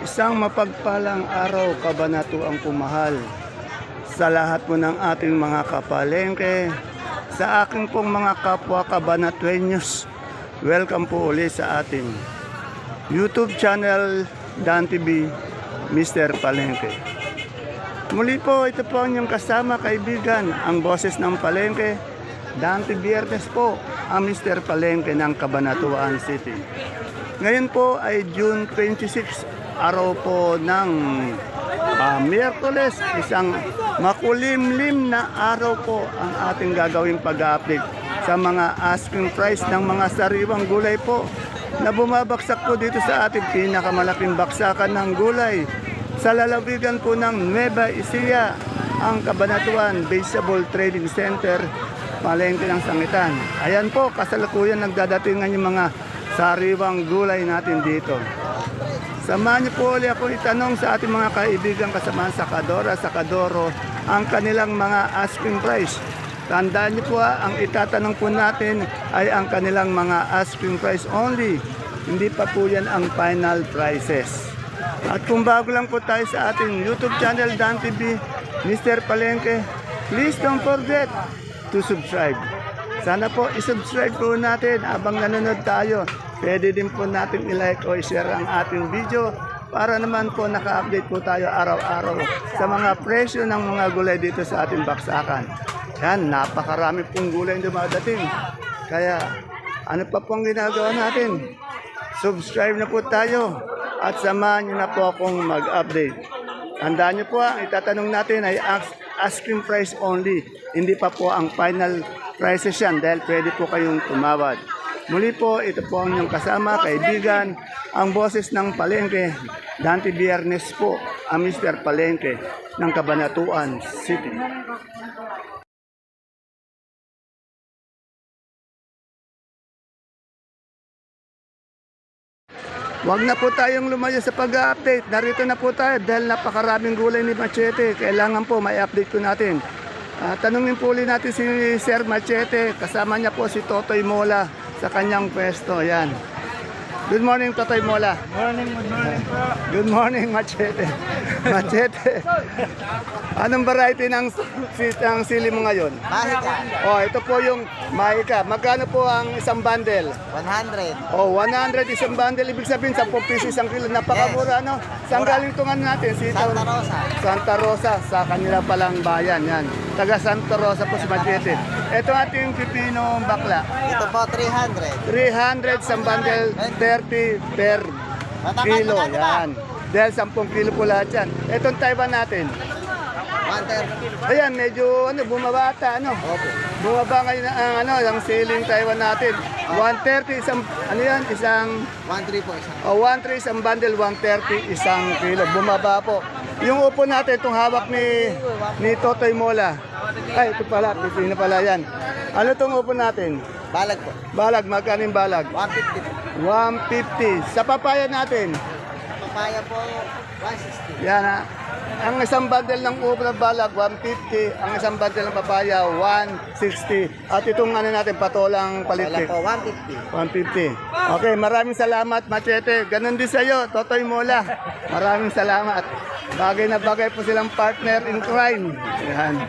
Isang mapagpalang araw kabanatuang pumahal sa lahat po ng ating mga kapalengke, sa aking pong mga kapwa kabanatuenyos. Welcome po ulit sa ating YouTube channel Dan TV, Mr. Palengke. Muli po, ito po ang inyong kasama, kaibigan, ang boses ng Palengke. Dante Biernes po, ang Mr. Palengke ng Cabanatuan City. Ngayon po ay June 26, araw po ng ah, Miyerkules, isang makulimlim na araw po ang ating gagawing pag-update sa mga asking price ng mga sariwang gulay po na bumabaksak po dito sa ating pinakamalaking baksakan ng gulay sa lalawigan po ng Nueva Ecija, ang Cabanatuan Vegetable Trading Center, palengke ng sangitan. Ayan po, kasalukuyan nagdadatingan yung mga sariwang gulay natin dito. Samahan niyo po ulit ako itanong sa ating mga kaibigan kasamahan sa Kadora, sa Kadoro, ang kanilang mga asking price. Tandaan niyo po ah, ang itatanong po natin ay ang kanilang mga asking price only. Hindi pa po yan ang final prices. At kung bago lang po tayo sa ating YouTube channel Dan TV, Mr. Palengke, please don't forget to subscribe. Sana po isubscribe po natin habang nanonood tayo. Pwede din po natin i-like o i-share ang ating video para naman po naka-update po tayo araw-araw sa mga presyo ng mga gulay dito sa ating baksakan. Yan, napakarami pong gulay na dumadating. Kaya ano pa pong ginagawa natin? Subscribe na po tayo at samahan niyo na po akong mag-update. Tandaan niyo po, ang itatanong natin ay ask- asking price only. Hindi pa po ang final prices yan dahil pwede po kayong tumawad. Muli po, ito po ang inyong kasama, kaibigan, ang boses ng Palengke, Dante Biernes po, ang Mr. Palengke ng Cabanatuan City. Huwag na po tayong lumayo sa pag-update. Narito na po tayo dahil napakaraming gulay ni Machete. Kailangan po may update ko natin. Ah, tanungin po ulit natin si Sir Machete. Kasama niya po si Totoy Mola sa kanyang pwesto. Yan. Good morning, Totoy Mola. Morning, good morning po. Good morning, Machete. Machete. Anong variety ng, si- ng sili mo ngayon? Mahika, Oh, ito po yung Maika. Magkano po ang isang bundle? 100. Oh, 100 isang bundle. Ibig sabihin, 10 piso isang kilo. Napakamura, no? Saan galing tungan natin? Sitaw. Santa Rosa. Santa Rosa, sa kanila palang bayan. Yan. Taga Santa Rosa po si Machete. Ito ating pipino bakla. Ito po, 300. 300 isang bundle, 30 per Matagal kilo. na, ba? Yan. Dahil 10 kilo po lahat yan. Itong Taiwan natin. 130. Ayan, medyo ano, bumaba ata, ano? Opo. Bumaba ngayon ang ano, ang ceiling Taiwan natin. 130 isang ano yan, isang 130 po isang. O, 1.3 isang bundle, 130 isang kilo. Bumaba po. Yung upo natin, itong hawak ni, ni Totoy Mola. Ay, ito pala, pipino pala yan. Ano itong upo natin? Balag po. Balag, magkano yung balag? 150 po. 150. Sa papaya natin, Papaya po, 160. yan ha. Ang isang bundle ng upo ng balag, 150. Ang isang bundle ng papaya, 160. At itong ano natin, patolang Wala palitik. po, 150. 150. Okay, maraming salamat, Machete. Ganon din sa'yo, Totoy Mola. Maraming salamat. Bagay na bagay po silang partner in crime. Yan.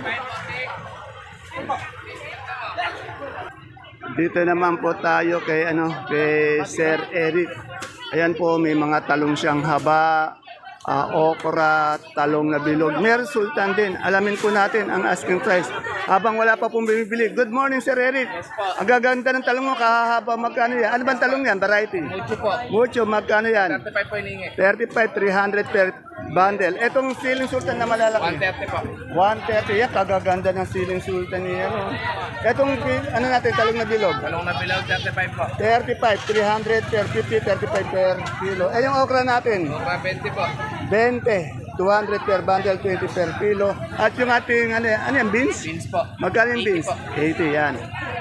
Dito naman po tayo kay ano, kay Sir Eric. Ayan po, may mga talong siyang haba, ah, okra, talong na bilog. Meron sultan din. Alamin po natin ang asking price. Habang wala pa pong bumibili. Good morning, Sir Eric. Ang gaganda ng talong mo, kahahaba. Magkano yan? Ano bang talong yan? Variety? Mucho po. Mucho, magkano yan? 35 po hiningi. 35, 300 per bundle. Etong ceiling sultan na malalaki. 130 po. 130. Yan, kagaganda ng ceiling sultan niya. Ano. Etong, pi- ano natin, talong na bilog. Talong na bilaw, 35 po. 35, 300 per 50, 35 per kilo. Eh, yung okra natin, Mura 20 po. 20, 200 per bundle, 20 per kilo. At yung ating, ano, ano yan, beans? Beans po. Magkano yung beans? 80 yan.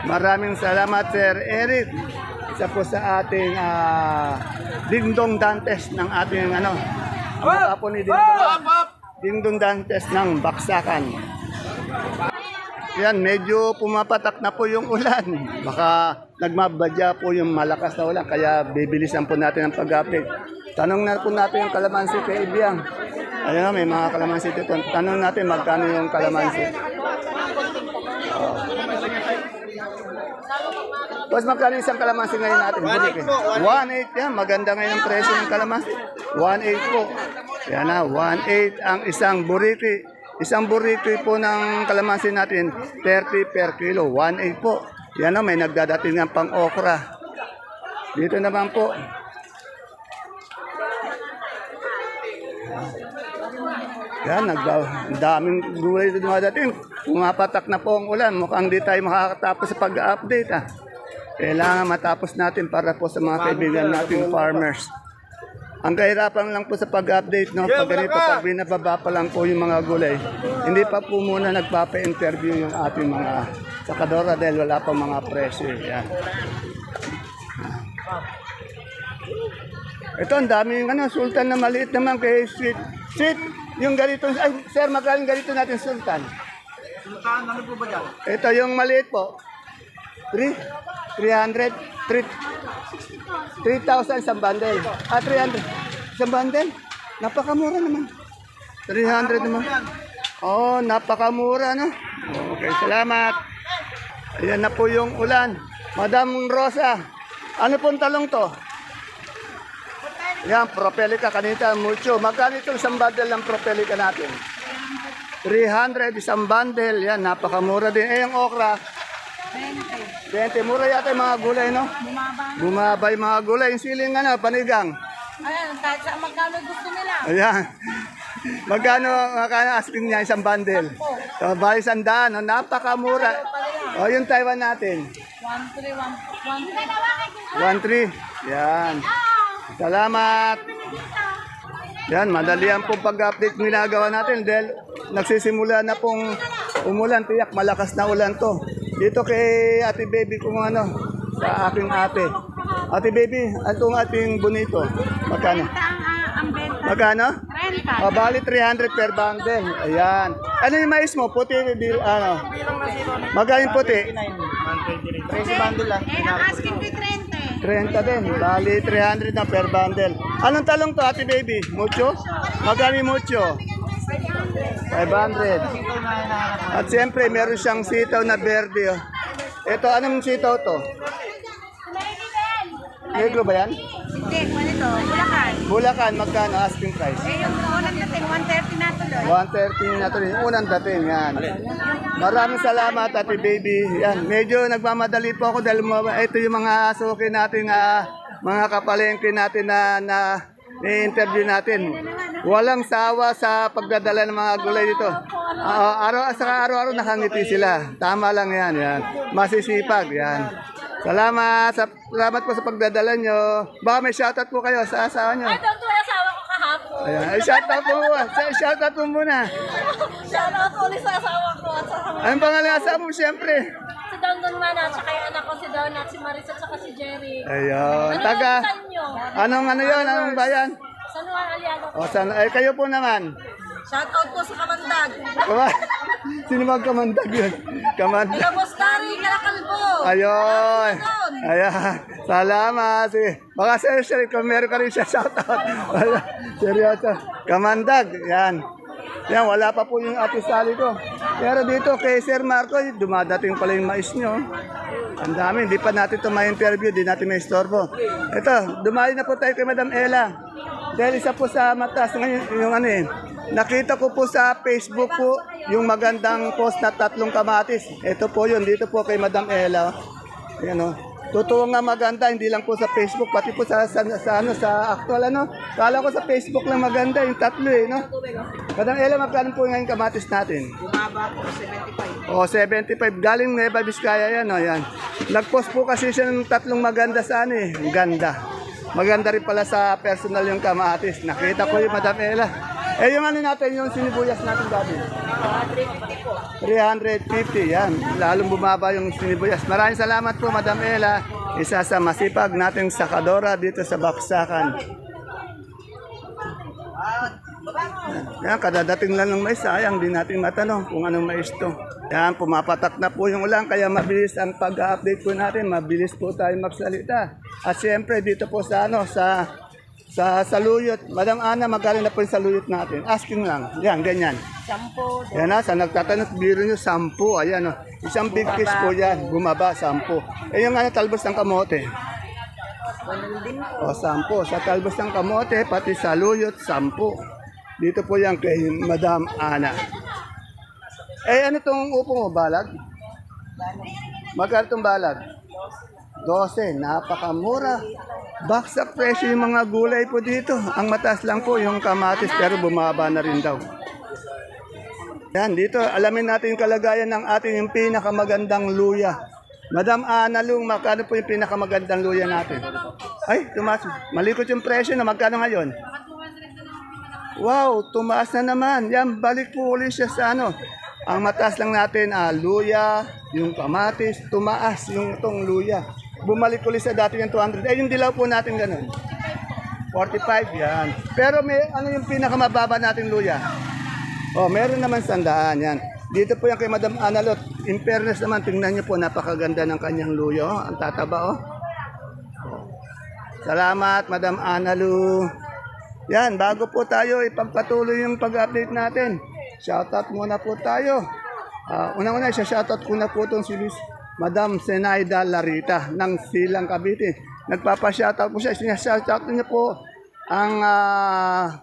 Maraming salamat, Sir Eric. Isa po sa ating ah, Dingdong Dantes ng ating ano, ang mukha po ni Dingdong, Dingdong Dantes ng Baksakan. Yan, medyo pumapatak na po yung ulan. Baka nagmabadya po yung malakas na ulan, kaya bibilisan po natin ang pag-update. Tanong na po natin yung kalamansi kay Ibiang. Ayun na, may mga kalamansi dito. Tanong natin magkano yung kalamansi. Oh. Boss, magkano isang kalamansi ngayon natin? 1.8 po, 1.8 yan. Maganda ngayon ang presyo ng kalamansi. 1.8 po. Yan na, 1.8 ang isang buriti. Isang buriti po ng kalamansi natin, 30 per kilo. 1.8 po. Yan na, may nagdadating ng pang okra. Dito naman po. Yan, nagda, ang daming gulay na dumadating. Pumapatak na po ang ulan. Mukhang di tayo makakatapos sa pag-update. Ah. Kailangan matapos natin para po sa mga kaibigan nating farmers. Ang kahirapan lang po sa pag-update, no? Pag ganito, pag binababa pa lang po yung mga gulay, hindi pa po muna nagpapa-interview yung ating mga sakadora dahil wala pa mga presyo. Yan. Ito, ang daming ano, sultan na maliit naman kay Sweet. Sweet, yung ganito, ay, sir, magkaling ganito natin sultan. Sultan, ano po ba dyan? Ito yung maliit po. 3? 300? 3 3,000 isang bundle. Ah, 300. Isang bundle? Napakamura naman. 300 naman. Oh, napakamura, no? Okay, salamat. Ayan na po yung ulan. Madam Rosa, ano pong talong to? Yan, propelica kanita, mucho. Magkano itong isang bundle ng propelica natin? 300 isang bundle. Yan, napakamura din. Eh, yung okra, 20. Mura yata yung mga gulay, no? Bumaba. Bumaba yung mga gulay. Yung siling, ano, panigang. Ayan, kahit sa magkano gusto nila. Ayan. Magkano, magkano asking niya isang bundle? So, bali sandaan, no? Napakamura. O, yung Taiwan natin. 1, 3, 1, 1, 1-3. Yan. Salamat. Yan, madali ang pong pag-update ginagawa natin dahil nagsisimula na pong umulan. Tiyak, malakas na ulan to. Dito kay ate baby kung ano, sa aking ate. Ate baby, atong ating bonito. Magkano? ah. Magkano? Renta. O, bali 300 per bundle. Ayan. Ano yung mais mo? Puti, di, ano? Magkano yung puti? 13 bundle lang. Eh, ang asking ko 30. 30 din. Bali, 300 na per bundle. Anong talong to, ate baby? Mucho? Magkano yung mucho? 500. At siyempre, meron siyang sitaw na verde. Oh. Ito, anong sitaw to? Negro ba yan? Hindi, ganito, Bulacan. Bulacan, magkano asking price? Eh, yung unang dating, 130 na tuloy. 130 na rin. Unang dating, yan. Maraming salamat, Ate Baby. Yan, medyo nagmamadali po ako dahil mga- ito yung mga suki natin, ah, mga kapalengke natin na, na i-interview natin. Walang sawa sa pagdadala ng mga gulay dito. Ah, araw, saka araw-araw nakangiti sila. Tama lang yan, yan. Masisipag, yan. Salamat, sa, salamat po sa pagdadala nyo. Baka may shoutout po kayo sa asawa nyo. Doon ko yung asawa ko kahapon. Ayan, ay shoutout po. Shoutout po muna. Shoutout ko ulit sa asawa ko sa Anong pangalan ng asawa mo, siyempre? Si Don Don Mana at saka yung anak ko si Don at si Marisa at saka si Jerry. Ayun, Ano taga. yung saan nyo? Anong ano yun? Anong bayan? San Juan Aliaga po. O, san, eh, kayo po naman. Shoutout po sa Kamandag. Kama, sino magkamandag yun? Kamandag. Boss Dari, Kalakal po. Ayun. Ayan. Salamat. Sige. Baka sir, sir, kung meron ka rin siya shoutout. Wala. Seryoso. Kamandag. Yan. Yan, wala pa po yung ate Sally ko. Pero dito kay Sir Marco, dumadating pala yung mais nyo. Ang dami, hindi pa natin ito ma-interview, hindi natin may istorbo. Ito, dumayo na po tayo kay Madam Ella. Dahil isa po sa matas ngayon, yung ano eh, nakita ko po sa Facebook po yung magandang post na tatlong kamatis. Ito po yun, dito po kay Madam Ella. Ayan o. Totoo nga maganda, hindi lang po sa Facebook, pati po sa, sa, sa, ano, sa actual ano. Kala ko sa Facebook lang maganda, yung tatlo eh, no? Madam Ella, magkano po ngayon kamatis natin? Bumaba po 75. O, 75. Galing Nueva Vizcaya yan, o, yan. Nag-post po kasi siya ng tatlong maganda sa ano eh. Ganda. Maganda rin pala sa personal yung kamatis. Nakita ko yung Madam Ella. Eh, yung ano natin, yung sinibuyas natin dati. 350, yan. Lalong bumaba yung sinibuyas. Maraming salamat po, Madam Ella. Isa sa masipag nating sakadora dito sa Baksakan. Yan, kadadating lang ng mais, sayang, di natin matanong kung anong mais to. Yan, pumapatak na po yung ulan, kaya mabilis ang pag-update po natin, mabilis po tayo magsalita. At siyempre, dito po sa ano, sa sa saluyot, Madam Ana, magkano na po yung saluyot natin? Asking lang. Yan, ganyan. Sampo. Yan na, sa nagtatanong, biro nyo, sampu. Ayan, oh. isang big fish po yan. Bumaba, sampu. Eh, yung ano, talbos ng kamote. O, sampu. Sa talbos ng kamote, pati sa luyot, sampu. Dito po yan kay Madam Ana. Eh, ano tong upo mo, balag? Magkano tong balag? 12. Napakamura. Baksak presyo yung mga gulay po dito. Ang mataas lang po yung kamatis pero bumaba na rin daw. Yan, dito alamin natin yung kalagayan ng ating yung pinakamagandang luya. Madam Ana Lung, magkano po yung pinakamagandang luya natin? Ay, tumaas. Malikot yung presyo na magkano ngayon? Wow, tumaas na naman. Yan, balik po ulit siya sa ano. Ang mataas lang natin, ah, luya, yung kamatis, tumaas yung itong luya. Bumalik ulit sa dati yung 200. Eh, yung dilaw po natin ganun. 45, yan. Pero may, ano yung pinakamababa natin luya? Oh, meron naman sandaan yan. Dito po yan kay Madam Analot. In fairness naman, tingnan niyo po, napakaganda ng kanyang luyo. Oh. Ang tataba, oh. Oh. Salamat, Madam Analu. Yan, bago po tayo ipagpatuloy yung pag-update natin. Shoutout muna po tayo. Ah, unang-una, siya shoutout ko na po itong si Miss Madam Senaida Larita ng Silang Cavite. Nagpapa-shoutout po siya. Siya-shoutout niya po ang ah,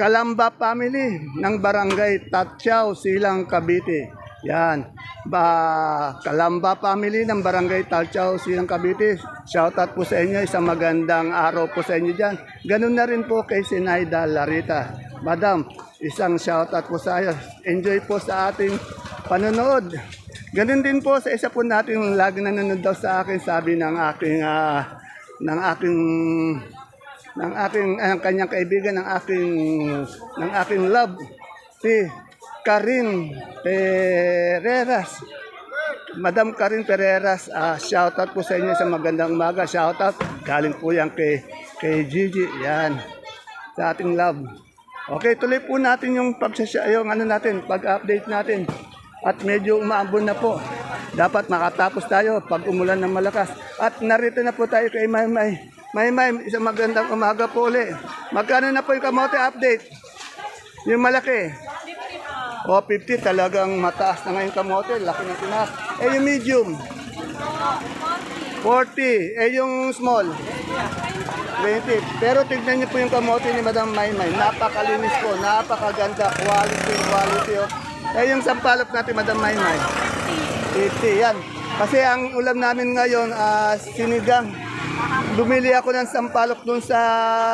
Kalamba family ng barangay Tatchao, Silang Cavite. Yan. Ba, Kalamba family ng barangay Tatchao, Silang Cavite. Shoutout po sa inyo. Isang magandang araw po sa inyo dyan. Ganun na rin po kay Sinaida Larita. Madam, isang shoutout po sa iyo. Enjoy po sa ating panonood. Ganun din po sa isa po natin lagi nanonood daw sa akin sabi ng aking ah, ng aking ng aking ang kanyang kaibigan ng aking ng aking love si Karin Pereras. Madam Karin Pereras, ah shoutout po sa inyo sa magandang umaga. Shoutout. Galing po yan kay, kay Gigi. Yan. Sa ating love. Okay, tuloy po natin yung pagsasya, yung ano natin, pag-update natin. At medyo umaambon na po. Dapat makatapos tayo pag umulan ng malakas. At narito na po tayo kay Maymay. Maymay, isang magandang umaga po uli. Magkano na po yung kamote update? Yung malaki. O, 50 talagang mataas na ngayon kamote. Laki ng tinaas. Eh, yung medium. 40. Eh, yung small. 20. Pero tignan niyo po yung kamote ni Madam Maymay. Napakalinis po. Napakaganda. Quality, quality. Oh. Eh, yung sampalok natin, Madam Maymay. 50. Yan. Kasi ang ulam namin ngayon, ah, sinigang. Bumili ako ng sampalok dun sa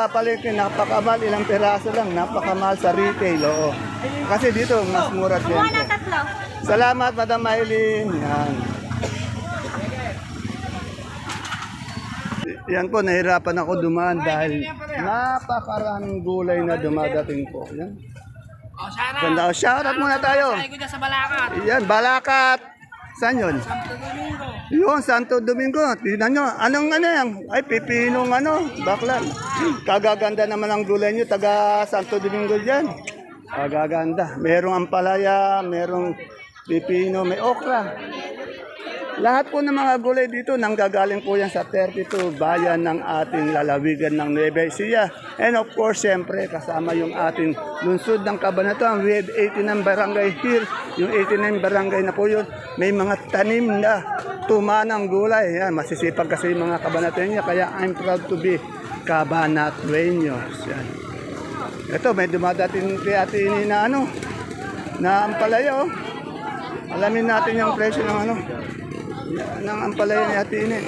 palengke. Napakamahal. Ilang peraso lang. Napakamahal sa retail. Oo. Kasi dito, mas mura din. tatlo. Salamat, Madam Maylin. Yan. Yan po, nahirapan ako dumaan dahil napakaraming gulay na dumadating po. Yan. Oh, sana. Ganda. Oh, shoutout muna tayo. Dyan sa Balakat. Yan, Balakat. Saan yun? Yun, Santo Domingo. Tignan nyo. Anong ano yan? Ay, pipinong ano, baklan. Kagaganda naman ang gulay nyo, taga Santo Domingo dyan. Kagaganda. Merong ampalaya, merong pipino, may okra. Lahat po ng mga gulay dito nanggagaling po yan sa 32 bayan ng ating lalawigan ng Nueva Ecija. And of course, siyempre, kasama yung ating lungsod ng Cabanatuan. We have 89 barangay here. Yung 89 barangay na po yun, may mga tanim na tumanang gulay. Yan, masisipag kasi yung mga Cabanatueño. Kaya I'm proud to be Cabanatueños. Yan. Ito, may dumadating kay ate ini na ano, na ampalaya oh. Alamin natin yung presyo ng ano, ng ampalaya ni Ate Ine.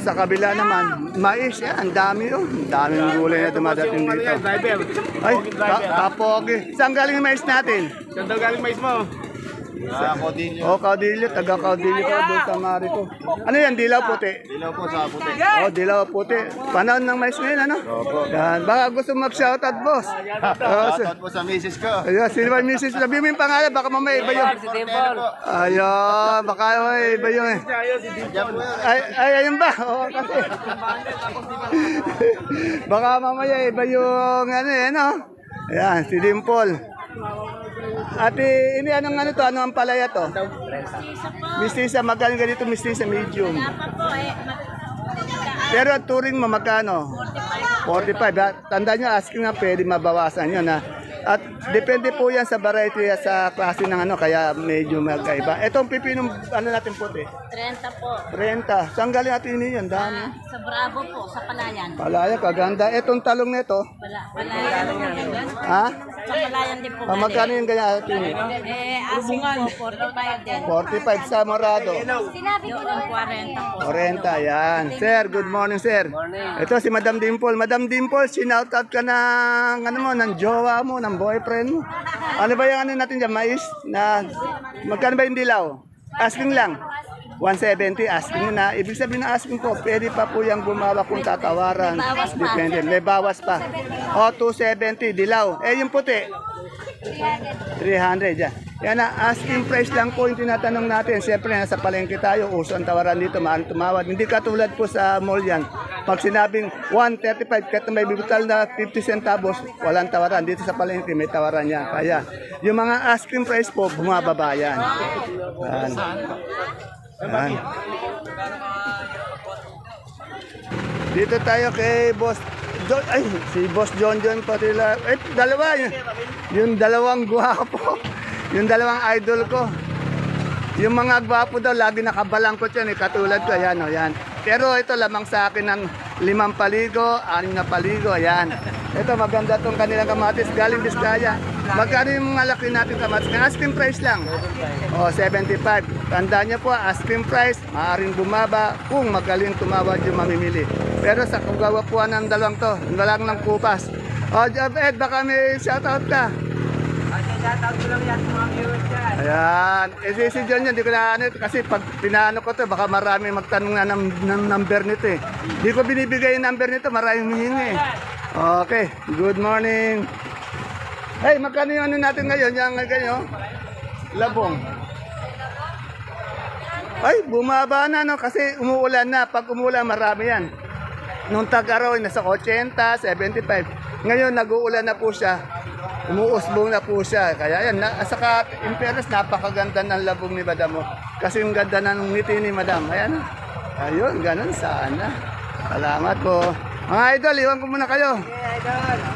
Sa kabila naman, mais, yan, ang dami oh. Ang daming gulay na dumadating dito. Driver. Ay, ka kapogi. Saan galing yung mais natin? Saan daw galing mais mo? Sa Codillo. O, Caudillo, taga Caudillo pa doon sa Marico. Ano yan, dilaw puti? Dilaw po sa puti. O, dilaw puti. Panahon ng mais ngayon, ano? Yan, baka gusto mag-shoutout, boss. O, si- Shoutout po sa misis ko. Ayun, sino ba yung misis? Sabi mo yung pangalan, baka mamaya iba yung... Ayun, baka mamaya iba po yan. Ay, ay, ayun ba? Oo, kasi. baka mamaya iba yung ano eh, no? Ayan, si Dimple. Ate, ini anong ano to? Ano ang palaya to? Sisa po. Mistisa, magkano ganito mistisa medium? Wala pa po eh. Pero ang touring mo magkano? 45. ha? Tanda nyo, asking nga pwede mabawasan yun ha. At depende po yan sa variety at sa klase ng ano, kaya medyo magkaiba. Itong pipinong ano natin puti? 30 po. 30. Saan galing natin yun? Dami. Ah, sa Bravo po, sa Palayan. Palaya, kaganda. Itong talong nito, Wala, Palayan. ha? Sa Palayan din po. Ah, magkano yung ganyan atin? Eh, asing po, 45 din. 45 sa Morado. Sinabi ko na 40 po. 40, yan. Sir, good morning, sir. Ito si Madam Dimple. Madam Dimple, sinout out ka ng, ano mo, ng jowa mo, ng boyfriend mo. Ano ba yung ano natin dyan, mais? Na, magkano ba yung dilaw? Asking lang. 170, asking na. Ibig sabihin na asking po, pwede pa po yung gumawa kung tatawaran. May bawas pa. Depende. May bawas pa. O, 270, dilaw. Eh, yung puti, 300 yan. Yan na, asking price lang po yung tinatanong natin. Siyempre, nasa palengke tayo, uso ang tawaran dito, maaari tumawad. Hindi katulad po sa mall yan. Pag sinabing 135, kahit may bibital na 50 centavos, walang tawaran. Dito sa palengke, may tawaran yan. Kaya, yung mga asking price po, bumababa yan. Yan. Yan. Dito tayo kay Boss John, ay, si Boss John John Patila. Eh, dalawa yun. Yung dalawang gwapo. Yung dalawang idol ko. Yung mga gwapo daw, lagi nakabalangkot yan eh. Katulad ko, yan o, yan. Pero ito lamang sa akin ng limang paligo, anim na paligo, yan. Ito, maganda tong kanilang kamatis. Galing Biskaya. Magkano yung mga laki natin kamatis? Ang asking price lang. O, 75. Tandaan niyo po, asking price, maaaring bumaba kung magaling tumawad yung mamimili. Pero sa kagawapuan ng dalawang to, wala ng kupas. O, Job Ed, baka may shoutout ka. Ayan. Eh, si, si John yan, di ko na ano, kasi pag pinaano ko to, baka marami magtanong na ng, ng number nito eh. Di ko binibigay yung number nito, maraming hihingi. Okay, good morning. Hey, magkano yung ano natin ngayon? Yung ganyan, labong. Ay, bumaba na no kasi umuulan na. Pag umuulan, marami yan. Nung tag-araw, nasa 80, 75. Ngayon, nag-uulan na po siya. Umuusbong na po siya. Kaya yan, na, saka in fairness, napakaganda ng labong ni Madam. oh. Kasi yung ganda ng ngiti ni Madam. Ayan. Ayun, ganun sana. Salamat po. Mga idol, iwan ko muna kayo.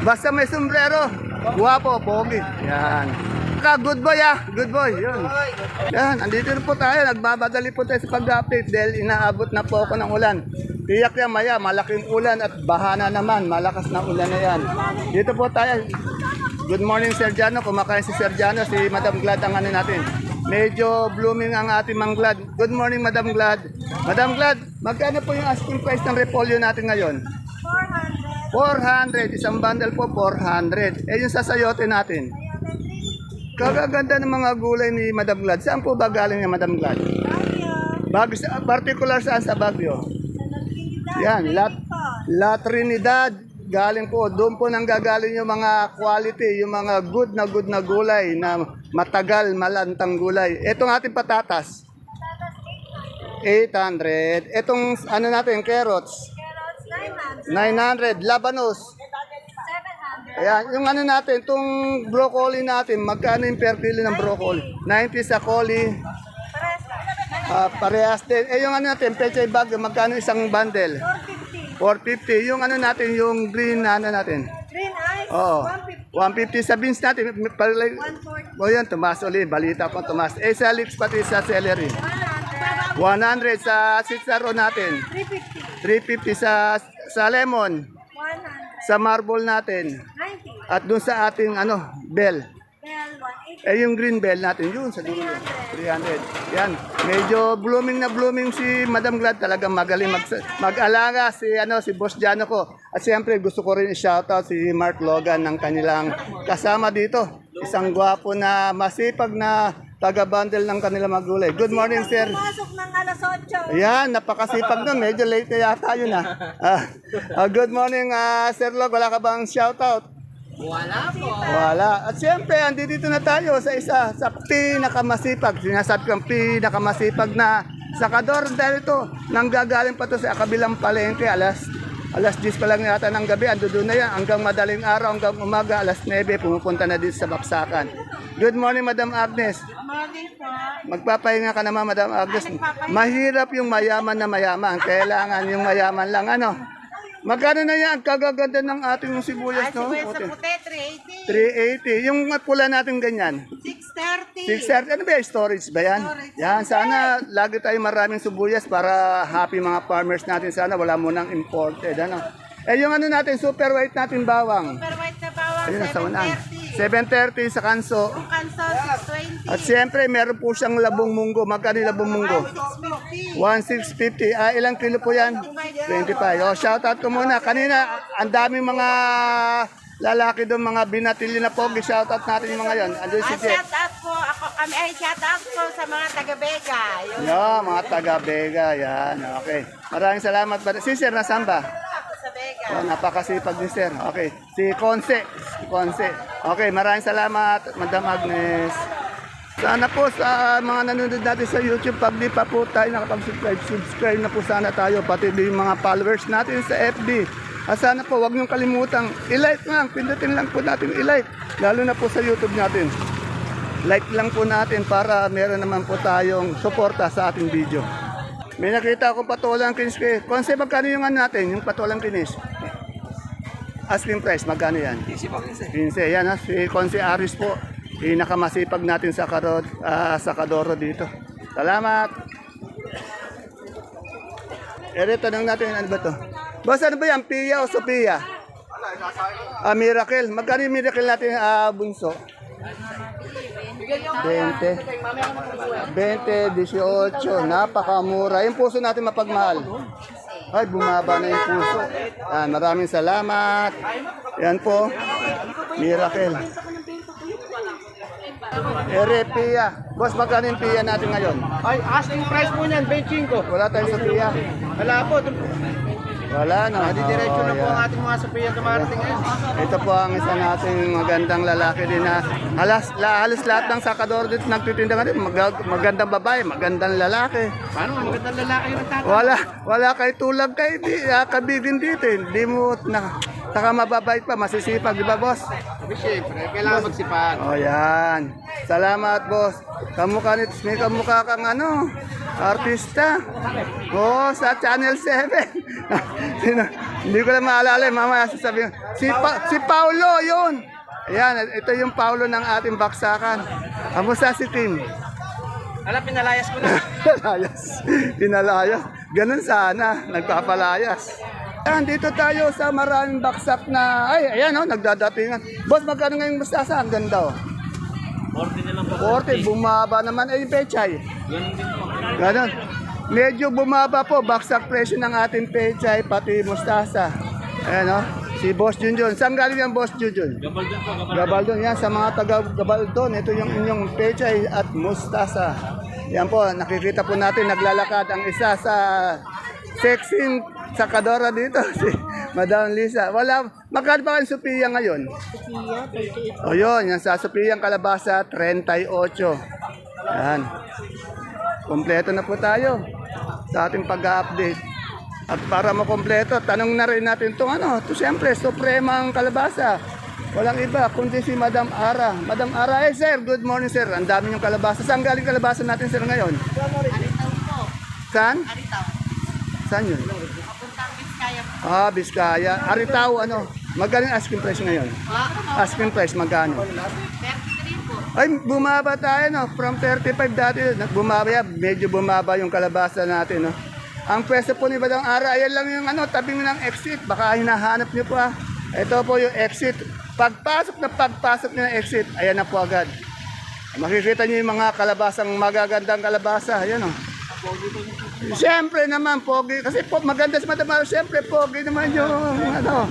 Basta may sombrero. Guwapo, pogi. Yan. Ka, good boy ah. Good boy. Yun. Yan, andito po tayo. Nagbabadali po tayo sa pag-update dahil inaabot na po ako ng ulan. Tiyak yan maya, malaking ulan at bahana naman. Malakas na ulan na yan. Dito po tayo. Good morning, Sir Jano. Kumakain si Sir Jano, si Madam Glad ang ano natin. Medyo blooming ang ating Mang Glad. Good morning, Madam Glad. Madam Glad, magkano po yung asking price ng repolyo natin ngayon? 400. Isang bundle po, 400. Eh, yung sa sayote natin. Kagaganda ng mga gulay ni Madam Glad. Saan po ba galing ni Madam Glad? Baguio. Sa, particular saan sa Baguio? Yan, La, La Trinidad. Galing po, doon po nang gagaling yung mga quality, yung mga good na good na gulay na matagal malantang gulay. Itong ating patatas. 800. Itong ano natin, carrots. 900. Labanos. Ayan, yung ano natin, itong broccoli natin, magkano yung per kilo ng broccoli? 90 sa coli. Ah, parehas din. Eh, yung ano natin, pechay bag, magkano isang bundle? 450. Yung ano natin, yung green na ano natin? Green ice, Oo. 150 sa beans natin. Palay, o yan, tumas ulit. Balita po tumas. Eh, sa leeks pati sa celery. 100 sa sitsaro natin. 350 sa sa lemon. 100, Sa marble natin. 90, At dun sa ating ano, bell. Bell, 180, Eh yung green bell natin, yun sa dulo. 300. Yan. Medyo blooming na blooming si Madam Glad. Talagang magaling mag mag-alaga si ano si Boss Jano ko. At siyempre gusto ko rin i-shoutout si Mark Logan ng kanilang kasama dito. Isang gwapo na masipag na taga-bundle ng kanilang magulay. Good morning, sir. Pumasok ng alas 8. Ayan, napakasipag nun. Medyo late na yata yun ah. Ah, good morning, ah, Sir Log. Wala ka bang shoutout? Wala po. Wala. At siyempre, andito na tayo sa isa, sa pinakamasipag. Sinasabi kang pinakamasipag na sakador. Dahil ito, nanggagaling pa to sa kabilang palengke, alas Alas 10 pa lang yata ng gabi, ando doon na yan. Hanggang madaling araw, hanggang umaga, alas 9, pumupunta na dito sa Baksakan. Good morning, Madam Agnes. Morning po. Magpapahinga ka naman, Madam Agnes. Mahirap yung mayaman na mayaman. Kailangan yung mayaman lang. Ano? Magkano na yan? Kagaganda ng ating sibuyas, no? Sibuyas sa puti, 380. 380. Yung pula natin ganyan. 630. 630. Ano ba yung storage ba yan? Yan, sana lagi tayo maraming sibuyas para happy mga farmers natin. Sana wala mo nang imported. Ano? Eh, yung ano natin, super white natin bawang. Super white na bawang, Ayun, sa unahan. 730. 730 sa kanso. Yung kanso, At 620. siyempre, meron po siyang labong munggo. Magkano yung labong munggo? 650. 1,650. Ah, ilang kilo po yan? 25. Oh, shoutout ko muna. Kanina, ang daming mga lalaki doon, mga binatili na pogi. Shoutout natin yung mga yon. Andun si Ah, Jeff. shout out po ako kami ay shout out po sa mga taga-Bega. Yung Yo, mga taga-Bega. Yan, okay. Maraming salamat. Si Sir, nasaan ba? Oh, napakasipag ni Sir. Okay. Si Conce. Si Conce. Okay, maraming salamat, Madam Agnes. Sana po sa mga nanonood natin sa YouTube, pag di pa po tayo nakapag-subscribe, subscribe na po sana tayo, pati yung mga followers natin sa FB. At sana po, huwag niyong kalimutang, i-like lang, pindutin lang po natin i-like, lalo na po sa YouTube natin. Like lang po natin para meron naman po tayong suporta sa ating video. May nakita akong patolang kinis kay Konse, magkano yung ano natin, yung patolang kinis? Asking price, magkano yan? 15 po, 15. yan ha, si Konse Aris po. Pinakamasipag natin sa, karod, ah, sa Kadoro dito. Salamat! Ere, tanong natin, ano ba to? Boss, ano ba yan? Pia o Sophia? Ah, Miracle. Magkano yung Miracle natin, ah, bunso? 20. 20, 18. Napakamura. Yung puso natin mapagmahal. Ay, bumaba na yung puso. Yan, maraming salamat. Yan po. Miracle. Ere, Pia. Boss, magkano yung Pia natin ngayon? Ay, asking price po niyan, 25. Wala tayong sa Pia. Wala po. Wala, no? Diretso na Oh, po ang ating mga sapiyan dumarating ngayon. Ito po ang isa nating magandang lalaki din na halos, la, halos lahat ng sakador dito nagtitinda nga din. Mag, magandang babae, magandang lalaki. Paano? Ang magandang lalaki yung nagtatanong. Wala, wala kay tulag kay di, ah, kabigin dito. Hindi mo na, saka mababait pa, masisipag, di ba boss? Siyempre, kailangan magsipag. O yan. Salamat boss. Kamukha nito, may kamukha kang ano, artista. Oo, sa Channel 7. Sino? Hindi ko lang maalala, eh, mamaya sasabihin. Si, pa, si Paulo, yun. Ayan, ito yung Paulo ng ating baksakan. Kamusta si Tim? Alam, pinalayas ko na. Pinalayas. Pinalayas. Ganun sana. Nagpapalayas. Ayan, dito tayo sa maraming baksak na, ay, ayan oh, nagdadatingan. Boss, magkano ngayong mustasa? Ang ganda oh. 40 na lang po. 40, bumaba naman. Eh, yung pechay. Ganun din po. Ganun. Medyo bumaba po, baksak presyo ng ating pechay, pati mustasa. Ayan oh. Si Boss Junjun. Saan galing yan, Boss Junjun? Gabaldon po, Gabaldon. Gabaldon. Yan, sa mga taga Gabaldon. Ito yung inyong pechay at mustasa. Yan po, nakikita po natin naglalakad ang isa sa sexing sa Kadora dito, si Madam Lisa. Wala, magkano ba ang Sophia ngayon? O yun, yan sa Sophia ang kalabasa, 38. Yan. Kompleto na po tayo sa ating pag-update. At para makompleto, tanong na rin natin itong ano, to siyempre, Supremang Kalabasa. Walang iba, kundi si Madam Ara. Madam Ara, eh sir, good morning sir. Ang dami yung kalabasa. Saan galing kalabasa natin sir ngayon? Saan? Saan yun? Ah, Biskaya. Aritaw, ano? Magkano yung asking price ngayon? Asking price, magkano? Ay, bumaba tayo, no? From 35 dati, bumaba. Medyo bumaba yung kalabasa natin, no? Ang pwesto po ni Badang Ara, ayan lang yung ano, tabing ng exit. Baka hinahanap niyo pa. Ito po yung exit. Pagpasok na pagpasok niyo ng exit, ayan na po agad. Makikita niyo yung mga kalabasang magagandang kalabasa. Ayan, oh. Siyempre naman, pogi. Kasi po, maganda si Madam Ara. Siyempre, pogi naman yung ano.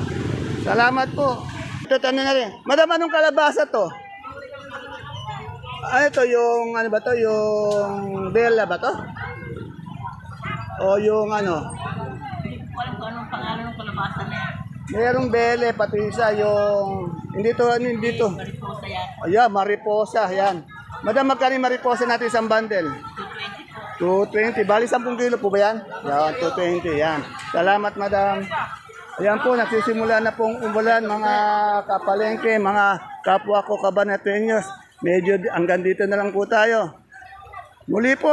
Salamat po. Ito, tanong na rin. Madam, anong kalabasa to? Ah, ito yung, ano ba to? Yung Bella ba to? O yung ano? Merong bele, pati isa yung... Hindi to, ano, hindi to. Ayan, mariposa, yan. Madam, magkano yung mariposa natin isang bundle? 220. Bali, 10 kilo po ba yan? Yan, 220, yan. Salamat, madam. Ayan po, nagsisimula na pong umulan mga kapalengke, mga kapwa ko kabanatenyos. Medyo hanggang dito na lang po tayo. Muli po,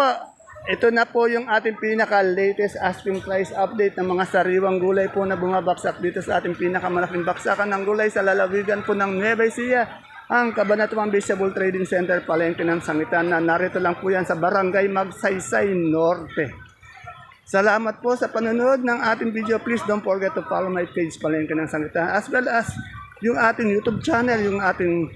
ito na po yung ating pinaka-latest asking price update ng mga sariwang gulay po na bumabaksak dito sa ating pinakamalaking baksakan ng gulay sa lalawigan po ng Nueva Ecija, ang Cabanatuan Vegetable Trading Center, Palengke ng Sangitan na narito lang po yan sa Barangay Magsaysay Norte. Salamat po sa panonood ng ating video. Please don't forget to follow my page Palengke ng Sangitan as well as yung ating YouTube channel, yung ating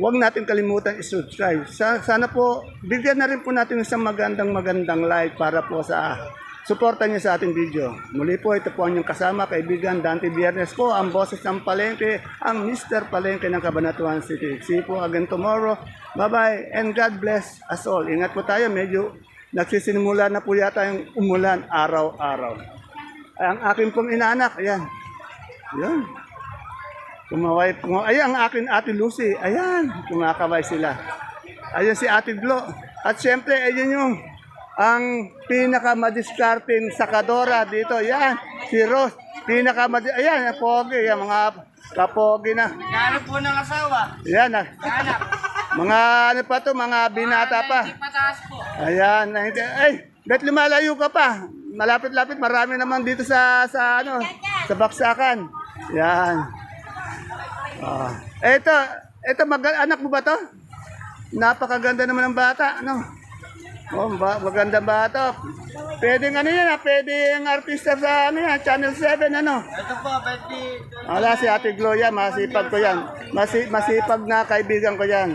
Huwag natin kalimutan i-subscribe. Sa, sana po, bigyan na rin po natin isang magandang magandang like para po sa suporta niyo sa ating video. Muli po, ito po ang inyong kasama, kaibigan Dante Biernes po, ang boses ng Palengke, ang Mr. Palengke ng Cabanatuan City. See you po again tomorrow. Bye-bye and God bless us all. Ingat po tayo, medyo nagsisimula na po yata yung umulan araw-araw. Ang aking pong inaanak, ayan. Ayan. Kumaway, kumaway. Ay, ang akin Ate Lucy. Ayan, kumakaway sila. Ayun si Ate Glo. At siyempre, ayun yung ang pinakamadiskarting sakadora dito. Yan, si Rose. Pinakamadis... Ayan, pogi. Yan, mga kapogi na. Hanap po ng asawa. Yan, ah. Hanap. mga ano pa to, mga binata pa. Po. Ayan, nakita- ay, bet lumalayo ka pa. Malapit-lapit, marami naman dito sa sa ano, sa baksakan. Yan. Ah. Ito, ito mag anak mo ba to? Napakaganda naman ng bata, ano? Oh, ba maganda bata. Pwedeng ano yan, ah, pwedeng artista sa ano yan, Channel 7, ano? Ito po, pwede. Wala si Ate Gloria, masipag ko yan. Masi, masipag na kaibigan ko yan.